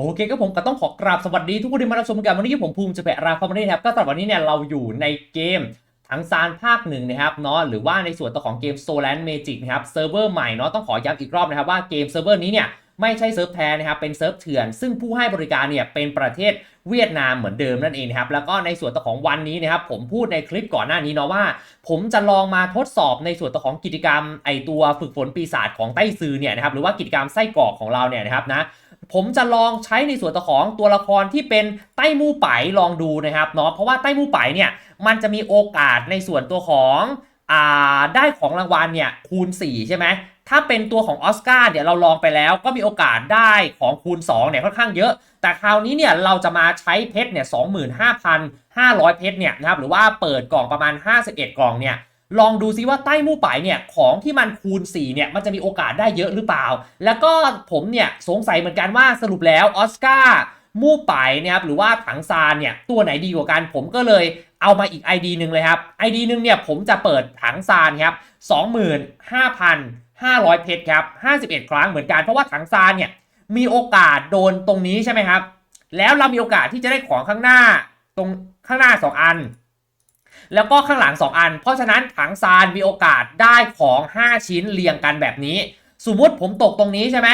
โอเคก็ผมก็ต้องขอกราบสวัสดีทุกคนที่มารับชมกันวันนี้ผมภูมิจะแปะราคามาได้นะครับก็สำหรับวันนี้เนี่ยเราอยู่ในเกมทั้งซานภาคหนึ่งนะครับเนาะหรือว่าในส่วนตัวของเกม s o l a n Magic นะครับเซิร์ฟเวอร์ใหม่เนาะต้องขอย้ำอีกรอบนะครับว่าเกมเซิร์ฟเวอร์นี้เนี่ยไม่ใช่เซิร์ฟแท้นะครับเป็นเซิร์ฟเถื่อน ซึ่งผู้ให้บริการเนี่ยเป็นประเทศเวียดนามเหมือนเดิมนั่นเองครับแล้วก็ในส่วนตัวของวันนี้นะครับผมพูดในคลิปก่อนหน้านี้เนาะว่า ผมจะลองมาทดสอบในส่วนตัวของกิจกรรมไอตัวฝึกฝนปีศาจของไต้ซือเนี่ยนะครับหรือว่ากิจกรรมไส้กรอกของเราเนี่ยนะครับนะ ผมจะลองใช้ในส่วนตัวของตัวละครที่เป็นไต้มู่ไปลองดูนะครับเนาะเพราะว่าไต้มู่ไปเนี่ยมันจะมีโอกาสในส่วนตัวของอ่าได้ของรางวัลเนี่ยคูณ 4 ใช่ไหมถ้าเป็นตัวของออสการ์เดี๋ยวเราลองไปแล้วก็มีโอกาสได้ของคูณ2เนี่ยค่อนข้างเยอะ แต่คราวนี้เนี่ยเราจะมาใช้เพชรเนี่ย25,500เพชรเนี่ยนะครับหรือว่าเปิดกล่องประมาณ 51 กล่องเนี่ย ลองดูซิว่าใต้มู่ป่ายเนี่ยของที่มันคูณ 4 เนี่ยมันจะมีโอกาสได้เยอะหรือเปล่า แล้วก็ผมเนี่ยสงสัยเหมือนกันว่าสรุปแล้วออสการ์มู่ป่ายเนี่ยครับหรือว่าถังซานเนี่ยตัวไหนดีกว่ากันผมก็เลยเอามาอีก ID หนึ่งเลยครับ ID หนึ่งเนี่ยผมจะเปิดถังซานครับ25,500 เพชรครับ51 ครั้งเหมือนกันเพราะว่าถังซานเนี่ยมีโอกาสโดนตรงนี้ใช่ไหมครับ แล้วเรามีโอกาสที่จะได้ของข้างหน้าตรงข้างหน้า 2 อัน แล้วก็ข้างหลัง 2 อัน เพราะฉะนั้นถังซานมีโอกาสได้ของ 5 ชิ้นเรียงกันแบบนี้ สมมติผมตกตรงนี้ใช่ไหม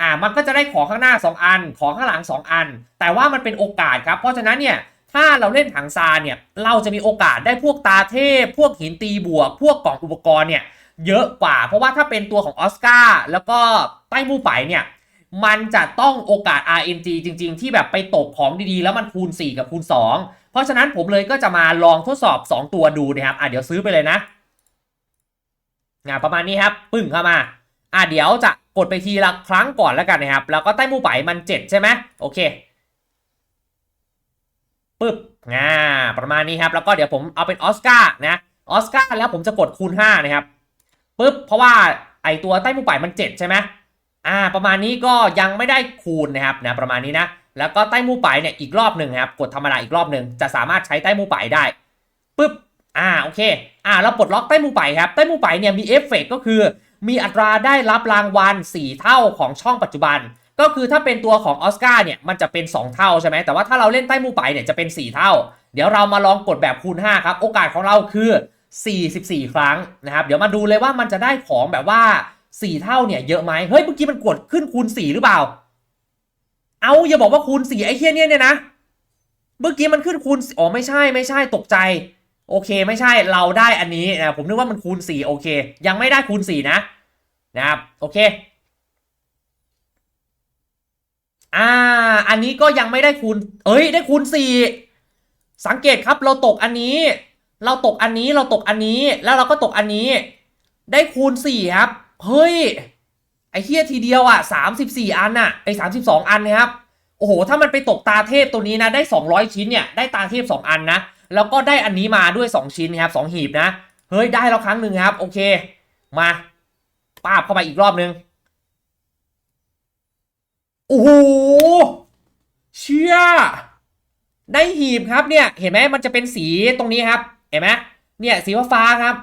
อ่ามันก็จะได้ของข้างหน้า 2 อัน ของข้างหลัง 2 อัน แต่ว่ามันเป็นโอกาสครับเพราะฉะนั้นเนี่ยถ้าเราเล่นถังซานเนี่ยเราจะมีโอกาสได้พวกตาเทพ พวกหินตีบวก พวกกล่องอุปกรณ์เนี่ยเยอะกว่า เพราะว่าถ้าเป็นตัวของออสการ์แล้วก็ใต้มู่ไปเนี่ยมันจะต้องโอกาส RNG จริง ๆ ที่แบบไปตกของดีๆ แล้วมันคูณ 4 กับคูณ 2 เพราะฉะนั้นผมเลยก็จะมาลองทดสอบ 2 ตัวดูนะครับอะเดี๋ยวซื้อไปเลยนะงานประมาณนี้ครับปึ้งเข้ามาอะเดี๋ยวจะกดไปทีละครั้งก่อนแล้วกันนะครับ แล้วก็ใต้หมู่ไปมัน 7 ใช่ไหมโอเคปึ๊บอ่าประมาณนี้ครับ แล้วก็เดี๋ยวผมเอาเป็นออสการ์นะออสการ์แล้วผมจะกดคูณ 5 นะครับปึ๊บเพราะว่าไอตัวใต้หมู่ไปมัน 7 ใช่ไหมอ่า ประมาณนี้ก็ยังไม่ได้คูณนะครับนะประมาณนี้นะ แล้วก็ใต้หมูไปเนี่ยอีกรอบหนึ่งครับกดธรรมดาอีกรอบหนึ่งจะสามารถใช้ใต้หมูไปได้ปึ๊บอ่าโอเคอ่าเราปลดล็อกใต้หมูไปครับใต้หมูไปเนี่ยมีเอฟเฟกก็คือมีอัตราได้รับรางวัล 4 เท่าของช่องปัจจุบัน ก็คือถ้าเป็นตัวของออสการ์เนี่ยมันจะเป็น 2 เท่าใช่ไหมแต่ว่าถ้าเราเล่นใต้หมูไปเนี่ยจะเป็น 4 เท่า เดี๋ยวเรามาลองกดแบบคูณ 5 ครับ โอกาสของเราคือ 44 ครั้งนะครับเดี๋ยวมาดูเลยว่ามันจะได้ของแบบว่าสี่เท่าเนี่ยเยอะไหมเฮ้ยเมื่อกี้มันกดขึ้นคูณสี่หรือเปล่า เอาอย่าบอกว่าคูณสี่ไอ้เฮี้ยเนี่ยเนี่ยนะ เมื่อกี้มันขึ้นคูณอ๋อไม่ใช่ไม่ใช่ตกใจ โอเคไม่ใช่เราได้อันนี้นะผมนึกว่ามันคูณสี่โอเค ยังไม่ได้คูณสี่นะ นะครับโอเคอ่า อันนี้ก็ยังไม่ได้คูณ เอ้ย ได้คูณสี่สังเกตครับเราตกอันนี้ เราตกอันนี้เราตกอันนี้ แล้วเราก็ตกอันนี้ ได้คูณสี่ครับ เฮ้ย อ้เฮียทีเดียวอะสามสิบสี่อันน่ะไอ้สามสิบสองอันนะครับโอ้โห ถ้ามันไปตกตาเทพตัวนี้นะได้สองร้อยชิ้นเนี่ยได้ตาเทพสองอันนะ แล้วก็ได้อันนี้มาด้วยสองชิ้นครับสองหีบนะ เฮ้ยได้แล้วครั้งหนึ่งครับ โอเค มาป้าบเข้ามาอีกรอบนึง โอ้โห เชี่ย ได้หีบครับเนี่ย เห็นไหมมันจะเป็นสีตรงนี้ครับ เห็นไหมเนี่ยสีฟ้าครับ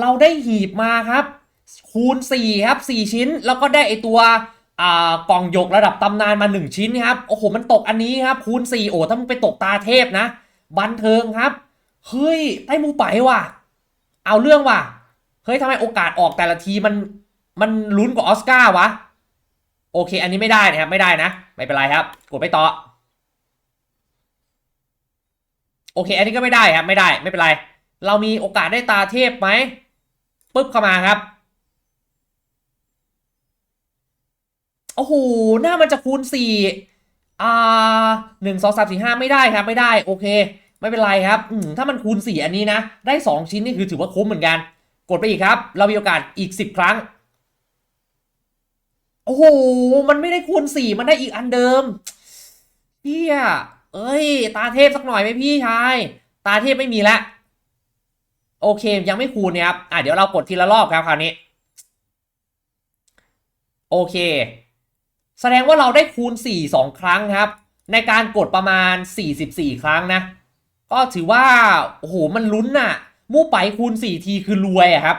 เราได้หีบมาครับ คูณ 4 ครับ 4 ชิ้น แล้วก็ได้ไอตัวกล่องหยกระดับตำนานมา 1 ชิ้นครับ โอ้โห มันตกอันนี้ครับ คูณ 4 โอ้ถ้ามันไปตกตาเทพนะ บันเทิงครับ เฮ้ยไต้มูไปว่ะ เอาเรื่องว่ะ เฮ้ยทำไมโอกาสออกแต่ละทีมันมันลุ้นกว่าออสการ์วะ โอเค อันนี้ไม่ได้นะครับ ไม่ได้นะ ไม่เป็นไรครับ กดไปต่อ โอเค อันนี้ก็ไม่ได้ครับ ไม่ได้ ไม่เป็นไร เรามีโอกาสได้ตาเทพไหมปุ๊บเข้ามาครับ โอ้โหหน้ามันจะคูณสี่อ่าหนึ่งสองสามสี่ห้าไม่ได้ครับไม่ได้โอเค ไม่เป็นไรครับอืมถ้ามันคูณสี่อันนี้นะ ได้สองชิ้นนี่คือถือว่าคุ้มเหมือนกัน กดไปอีกครับ เรามีโอกาสอีกสิบครั้ง โอ้โห มันไม่ได้คูณสี่มันได้อีกอันเดิมเฮียเอ้ย ตาเทพสักหน่อยไหมพี่ชาย ตาเทพไม่มีแล้วโอเค ยังไม่คูณเนี่ยครับ อะเดี๋ยวเรากดทีละรอบครับคราวนี้ โอเค แสดงว่าเราได้คูณ 4 2 ครั้งครับ ในการกดประมาณ 44 ครั้งนะ ก็ถือว่าโอ้โหมันลุ้นน่ะ มู่ไปคูณ 4 ทีคือรวยอะครับ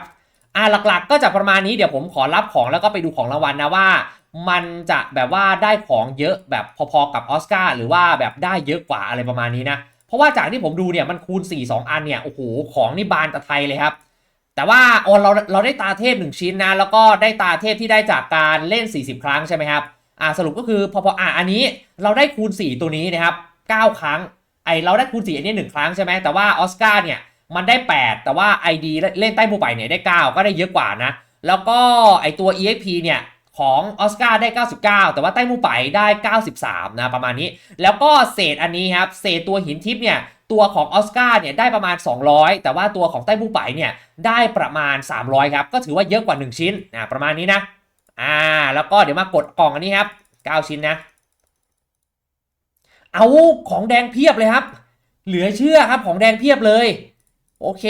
อะหลักๆ ก็จะประมาณนี้เดี๋ยวผมขอรับของแล้วก็ไปดูของรางวัลนะว่า มันจะแบบว่าได้ของเยอะแบบพอๆกับออสการ์หรือว่าแบบได้เยอะกว่าอะไรประมาณนี้นะ เพราะว่าจากที่ผมดูเนี่ยมันคูณ 4 2 อันเนี่ยโอ้โหของนี่บานตะไทยเลยครับแต่ว่าออเราเราได้ตาเทพ1ชิ้นนะ แล้วก็ได้ตาเทพที่ได้จากการเล่น 40 ครั้งใช่ไหมครับ อ่าสรุปก็คือพอพออ่าอันนี้เราได้คูณ 4 ตัวนี้นะครับ 9 ครั้ง ไอเราได้คูณ 4 อันนี้1ครั้งใช่ไหมแต่ว่าออสการ์เนี่ยมันได้ 8 แต่ว่า ID เล่นใต้บูไปเนี่ยได้ 9 ก็ได้เยอะกว่านะ แล้วก็ไอตัว EXP เนี่ยของออสการ์ได้ 99 แต่ว่าใต้มูไปได้ 93 นะประมาณนี้ แล้วก็เศษอันนี้ครับเศษตัวหินทิพย์เนี่ยตัวของออสการ์เนี่ยได้ประมาณ 200 แต่ว่าตัวของใต้มูไปเนี่ยได้ประมาณ 300 ครับ ก็ถือว่าเยอะกว่า 1 ชิ้นอ่าประมาณนี้นะ อ่า แล้วก็เดี๋ยวมากดกล่องอันนี้ครับ 9 ชิ้นนะ เอาของแดงเพียบเลยครับ เหลือเชื่อครับของแดงเพียบเลย โอเค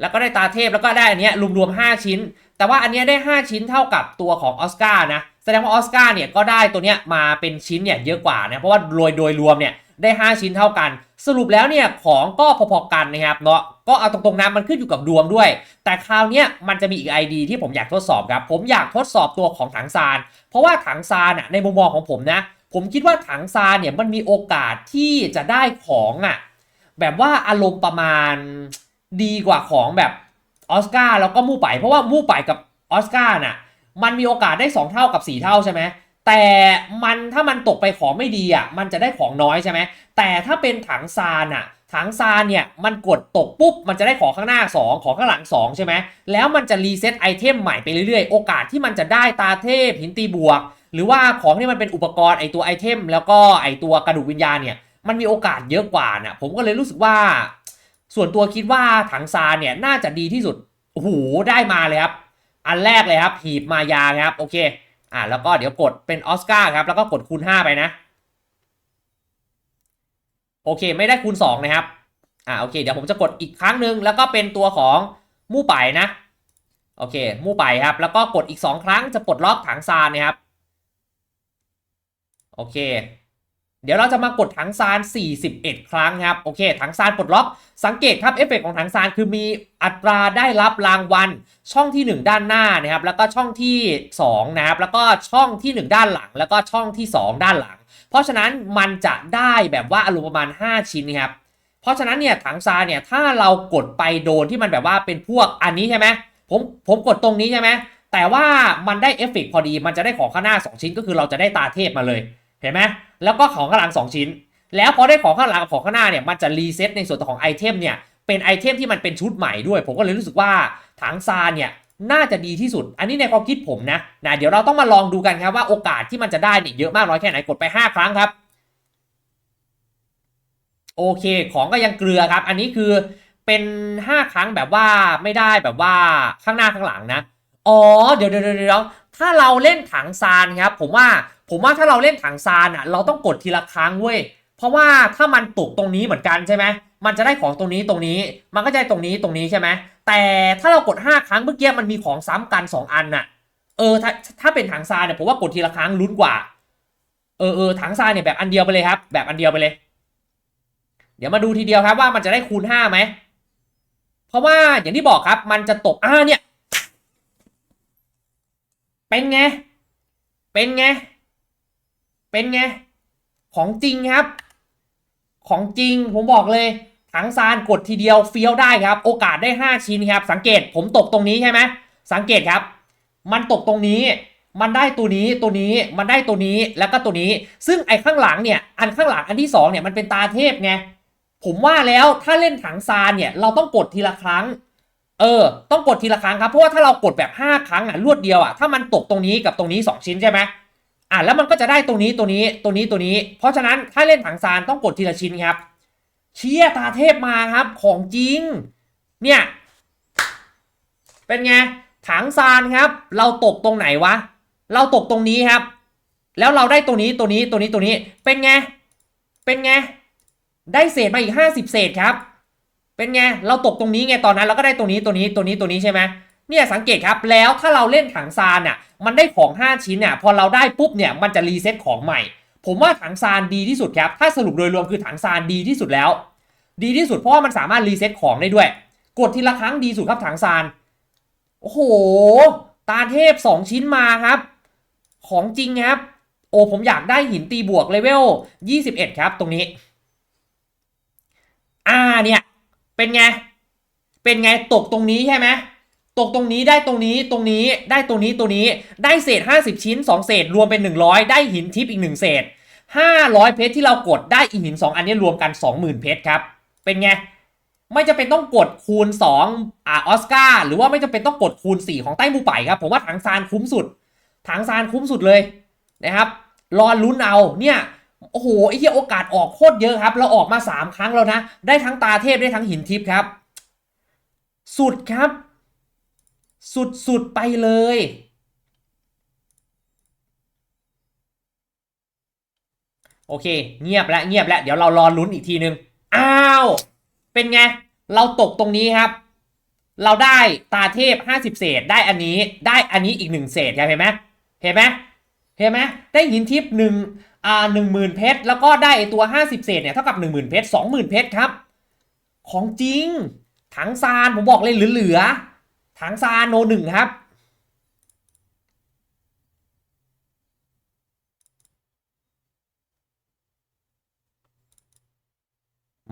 แล้วก็ได้ตาเทพแล้วก็ได้อันเนี้ยรวมๆ5ชิ้น แต่ว่าอันเนี้ยได้ 5 ชิ้นเท่ากับตัวของออสการ์นะ แสดงว่าออสการ์เนี่ยก็ได้ตัวเนี้ยมาเป็นชิ้นเนี่ยเยอะกว่านะ เพราะว่าโดยโดยรวมเนี่ยได้ 5 ชิ้นเท่ากัน สรุปแล้วเนี่ยของก็พอๆกันนะครับเนาะ ก็เอาตรงๆนะมันขึ้นอยู่กับดวงด้วย แต่คราวนี้มันจะมีอีก ID ที่ผมอยากทดสอบครับผมอยากทดสอบตัวของถังซาน เพราะว่าถังซานอะในมุมมองของผมนะ ผมคิดว่าถังซานเนี่ยมันมีโอกาสที่จะได้ของอะแบบว่าอารมณ์ประมาณดีกว่าของแบบออสการ์แล้วก็มู่ไปเพราะว่ามู่ไปกับออสการ์น่ะมันมีโอกาสได้ 2 เท่ากับ 4 เท่าใช่ไหมแต่มันถ้ามันตกไปของไม่ดีอะมันจะได้ของน้อยใช่ไหมแต่ถ้าเป็นถังซานอะ ถังซานเนี่ยมันกดตกปุ๊บมันจะได้ของข้างหน้า 2 ของข้างหลัง 2 ใช่ไหมแล้วมันจะรีเซ็ตไอเทมใหม่ไปเรื่อยๆ โอกาสที่มันจะได้ตาเทพหินตีบวก หรือว่าของที่มันเป็นอุปกรณ์ไอตัวไอเทม แล้วก็ไอตัวกระดูกวิญญาณเนี่ยมันมีโอกาสเยอะกว่าน่ะผมก็เลยรู้สึกว่า ส่วนตัวคิดว่าถังซานเนี่ยน่าจะดีที่สุดโอ้โหได้มาเลยครับ อันแรกเลยครับหีบมายาครับโอเคอ่าแล้วก็เดี๋ยวกดเป็นออสการ์ครับแล้วก็กดคูณ5ไปนะ โอเค ไม่ได้คูณ 2 นะครับ อ่าโอเค เดี๋ยวผมจะกดอีกครั้งหนึ่งแล้วก็เป็นตัวของมู่ไปนะ โอเค มู่ไปครับ แล้วก็กดอีก 2 ครั้งจะปลดล็อกถังซานนะครับ โอเค เดี๋ยวเราจะมากดถังซาน 41 ครั้งครับ โอเค ถังซานปลดล็อก สังเกตครับเอฟเฟกของถังซานคือมีอัตราได้รับรางวัล ช่องที่ 1 ด้านหน้านะครับ แล้วก็ช่องที่ 2 นะครับ แล้วก็ช่องที่ 1 ด้านหลัง แล้วก็ช่องที่ 2 ด้านหลัง เพราะฉะนั้นมันจะได้แบบว่าอารมณ์ประมาณ 5 ชิ้นนะครับ เพราะฉะนั้นเนี่ยถังซานเนี่ย ถ้าเรากดไปโดนที่มันแบบว่าเป็นพวกอันนี้ใช่ไหมผม ผมกดตรงนี้ใช่ไหม แต่ว่ามันได้เอฟเฟกพอดี มันจะได้ของข้างหน้า 2 ชิ้น ก็คือเราจะได้ตาเทพมาเลย เห็นไหม แล้วก็ของข้างหลัง 2 ชิ้น แล้วพอได้ของข้างหลังกับของข้างหน้าเนี่ยมันจะรีเซ็ตในส่วนของไอเทมเนี่ยเป็นไอเทมที่มันเป็นชุดใหม่ด้วย ผมก็เลยรู้สึกว่าถังซานเนี่ยน่าจะดีที่สุด อันนี้ในความคิดผมนะนะเดี๋ยวเราต้องมาลองดูกันครับว่าโอกาสที่มันจะได้เนี่ยเยอะมากน้อยแค่ไหนกดไป 5 ครั้งครับ โอเค ของก็ยังเกลือครับ อันนี้คือเป็น 5 ครั้งแบบว่าไม่ได้แบบว่าข้างหน้าข้างหลังนะอ๋อเดี๋ยวเดี๋ยวเดี๋ยวถ้าเราเล่นถังซานครับ ผมว่า ผมว่าถ้าเราเล่นถังซานอะเราต้องกดทีละครั้งเว้ยเพราะว่าถ้ามันตกตรงนี้เหมือนกันใช่ไหมมันจะได้ของตรงนี้ตรงนี้ มันก็จะได้ตรงนี้ตรงนี้ใช่ไหมแต่ถ้าเรากด 5 ครั้งเมื่อกี้มันมีของซ้ำกัน 2 อันน่ะ เออถ้าถ้าเป็นถังซานเนี่ยผมว่ากดทีละครั้งลุ้นกว่าเออเออถังซานเนี่ยแบบอันเดียวไปเลยครับ แบบอันเดียวไปเลย เดี๋ยวมาดูทีเดียวครับว่ามันจะได้คูณ5ไหมเพราะว่าอย่างที่บอกครับ มันจะตกอ่าเนี่ย เป็นไงเป็นไง เป็นไง ของจริงครับ ของจริงผมบอกเลย ถังซานกดทีเดียวเฟี้ยวได้ครับ โอกาสได้ 5 ชิ้นครับ สังเกตผมตกตรงนี้ใช่ไหมสังเกตครับ มันตกตรงนี้ มันได้ตัวนี้ตัวนี้มันได้ตัวนี้แล้วก็ตัวนี้ ซึ่งไอ้ข้างหลังเนี่ยอันข้างหลังอันที่2เนี่ยมันเป็นตาเทพไงผมว่าแล้วถ้าเล่นถังซานเนี่ยเราต้องกดทีละครั้งเออ ต้องกดทีละครั้งครับ เพราะว่าถ้าเรากดแบบ 5 ครั้งอะรวดเดียวอะ ถ้ามันตกตรงนี้กับตรงนี้ 2 ชิ้นใช่ไหม อะแล้วมันก็จะได้ตรงนี้ตัวนี้ตัวนี้ตัวนี้ เพราะฉะนั้นถ้าเล่นถังซานต้องกดทีละชิ้นครับ เชียตาเทพมาครับของจริง เนี่ย เป็นไงถังซานครับ เราตกตรงไหนวะ เราตกตรงนี้ครับ แล้วเราได้ตัวนี้ตัวนี้ตัวนี้ตัวนี้ เป็นไง เป็นไง ได้เศษมาอีก 50 เศษครับ เป็นไง เราตกตรงนี้ไงตอนนั้นเราก็ได้ตัวนี้ตัวนี้ตัวนี้ตัวนี้ใช่ไหม เนี่ยสังเกตครับแล้วถ้าเราเล่นถังซานอะมันได้ของ 5 ชิ้นเนี่ยพอเราได้ปุ๊บเนี่ยมันจะรีเซ็ตของใหม่ ผมว่าถังซานดีที่สุดครับถ้าสรุปโดยรวมคือถังซานดีที่สุดแล้ว ดีที่สุดเพราะว่ามันสามารถรีเซ็ตของได้ด้วย กดทีละครั้งดีสุดครับถังซานโอ้โห ตาเทพ 2 ชิ้นมาครับ ของจริงครับ โอ้ผมอยากได้หินตีบวกเลเวล 21 ครับ ตรงนี้ อ่าเนี่ย เป็นไง เป็นไงตกตรงนี้ใช่ไหม ตกตรงนี้ได้ตรงนี้ตรงนี้ได้ตรงนี้ตัวนี้ได้เศษ 50 ชิ้น 2 เศษรวมเป็น 100 ได้หินทิปอีก 1 เศษ 500 เพชรที่เรากดได้อีกหิน 2 อันนี้รวมกัน 20,000 เพชรครับ เป็นไง ไม่จะเป็นต้องกดคูณ 2อ่าออสการ์หรือว่าไม่จะเป็นต้องกดคูณ 4 ของใต้มูไปครับ ผมว่าถังซานคุ้มสุด ถังซานคุ้มสุดเลยนะครับรอลุ้นเอาเนี่ยโอ้โหไอ้เหี้ยโอกาสออกโคตรเยอะครับ เราออกมา 3 ครั้งแล้วนะ ได้ทั้งตาเทพได้ทั้งหินทิพย์ครับ สุดครับ สุดสุด ๆ ไปเลย โอเค เงียบแล้วเงียบแล้ว เดี๋ยวเรารอลุ้นอีกทีนึง อ้าว เป็นไง เราตกตรงนี้ครับ เราได้ตาเทพ 50 เศษ ได้อันนี้ ได้อันนี้อีกหนึ่งเศษครับเห็นไหมเห็นไหมเห็นไหมได้หินทิพย์หนึ่งอ่าหนึ่งหมื่นเพชร แล้วก็ได้ตัว 50 เศษเนี่ยเท่ากับ 1 0,000 เพชร 20,000 เพชรครับ ของจริง ถังซานผมบอกเลยเหลือๆ ถังซานโนหนึ่งครับ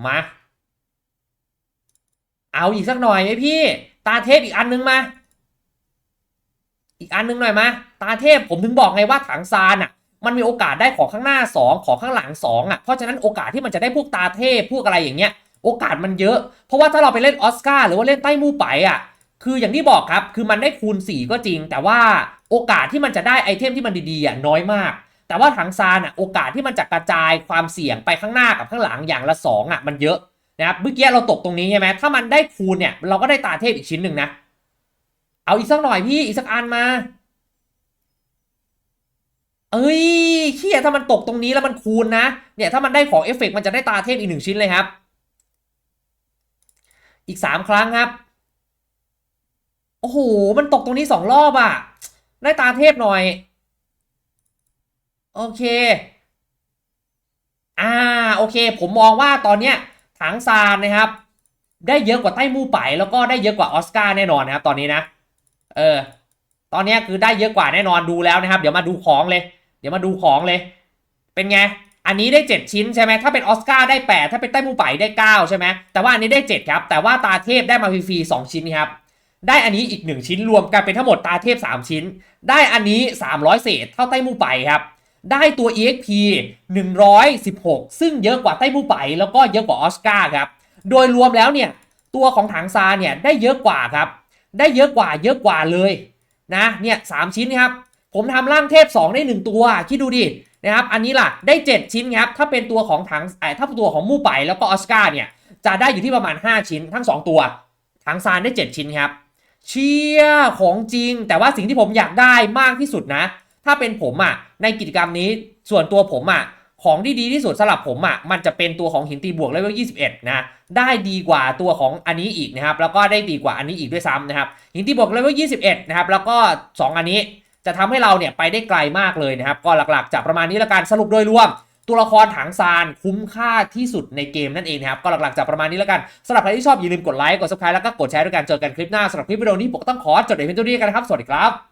มา เอาอีกสักหน่อยไหมพี่ ตาเทพอีกอันนึงมา อีกอันนึงหน่อยมา ตาเทพผมถึงบอกไงว่าถังซานอะมันมีโอกาสได้ของข้างหน้า 2 ของข้างหลัง 2 อะ เพราะฉะนั้นโอกาสที่มันจะได้พวกตาเทพพวกอะไรอย่างเงี้ย โอกาสมันเยอะ เพราะว่าถ้าเราไปเล่นออสการ์หรือว่าเล่นใต้มู่ไปอะ คืออย่างที่บอกครับ คือมันได้คูณ 4 ก็จริง แต่ว่าโอกาสที่มันจะได้ไอเทมที่มันดีๆอะน้อยมาก แต่ว่าถังซานอะโอกาสที่มันจะกระจายความเสี่ยงไปข้างหน้ากับข้างหลังอย่างละ 2อะมันเยอะนะครับ เมื่อกี้เราตกตรงนี้ใช่ไหมถ้ามันได้คูณเนี่ยเราก็ได้ตาเทพอีกชิ้นหนึ่งนะ เอาอีกสักหน่อยพี่อีกสักอันมา เอ้ยเขี้ยถ้ามันตกตรงนี้แล้วมันคูณนะ เนี่ยถ้ามันได้ของเอฟเฟกต์มันจะได้ตาเทพอีกหนึ่งชิ้นเลยครับ อีกสามครั้งครับ โอ้โห มันตกตรงนี้สองรอบอะได้ตาเทพหน่อย โอเค อ่า โอเค ผมมองว่าตอนเนี้ยถังซานนะครับ ได้เยอะกว่าใต้มู่ไปแล้วก็ได้เยอะกว่าออสการ์แน่นอนนะครับ ตอนนี้นะ เออ ตอนเนี้ยคือได้เยอะกว่าแน่นอนดูแล้วนะครับ เดี๋ยวมาดูของเลย เดี๋ยวมาดูของเลย เป็นไง อันนี้ได้ 7 ชิ้นใช่ไหมถ้าเป็นออสการ์ได้ 8 ถ้าเป็นใต้มูไปได้ 9 ใช่ไหมแต่ว่าอันนี้ได้ 7 ครับ แต่ว่าตาเทพได้มาฟรีๆ2ชิ้นครับ ได้อันนี้อีก 1 ชิ้นรวมกันเป็นทั้งหมดตาเทพ 3 ชิ้น ได้อันนี้ 300 เศษเท่าใต้มูไปครับได้ตัว EXP 116 ซึ่งเยอะกว่าใต้มูไป แล้วก็เยอะกว่าออสการ์ครับโดยรวมแล้วเนี่ยตัวของถังซานเนี่ยได้เยอะกว่าครับ ได้เยอะกว่าเยอะกว่าเลยนะเนี่ยสามชิ้นครับผมทำร่างเทพ 2 ได้ 1 ตัวคิดดูดินะครับอันนี้ล่ะได้ 7 ชิ้นครับถ้าเป็นตัวของถังไอถ้าตัวของมู่ไปแล้วก็ออสการ์เนี่ยจะได้อยู่ที่ประมาณ 5 ชิ้นทั้ง 2 ตัวถังซานได้ 7 ชิ้นครับ เชียของจริง แต่ว่าสิ่งที่ผมอยากได้มากที่สุดนะ ถ้าเป็นผมอะในกิจกรรมนี้ส่วนตัวผมอะของที่ดีที่สุดสำหรับผมอะมันจะเป็นตัวของหินตีบวกเลเวล21 นะ ได้ดีกว่าตัวของอันนี้อีกนะครับ แล้วก็ได้ดีกว่าอันนี้อีกด้วยซ้ำนะครับ หินตีบวกเลเวล21 นะครับ แล้วก็ 2 อันนี้จะทำให้เราเนี่ยไปได้ไกลมากเลยนะครับ ก็หลักๆจะประมาณนี้ละกันสรุปโดยรวม ตัวละครถังซานคุ้มค่าที่สุดในเกมนั่นเองนะครับ ก็หลักๆจะประมาณนี้แล้วกันสำหรับใครที่ชอบอย่าลืมกดไลค์กดซับสไครต์แล้วก็กดแชร์ด้วยกันเจอกันคลิปหน้าสำหรับคลิปวิดีโอนี้ผมต้องขอจบเดี๋ยวเพียงเท่านี้กันนะครับ สวัสดีครับ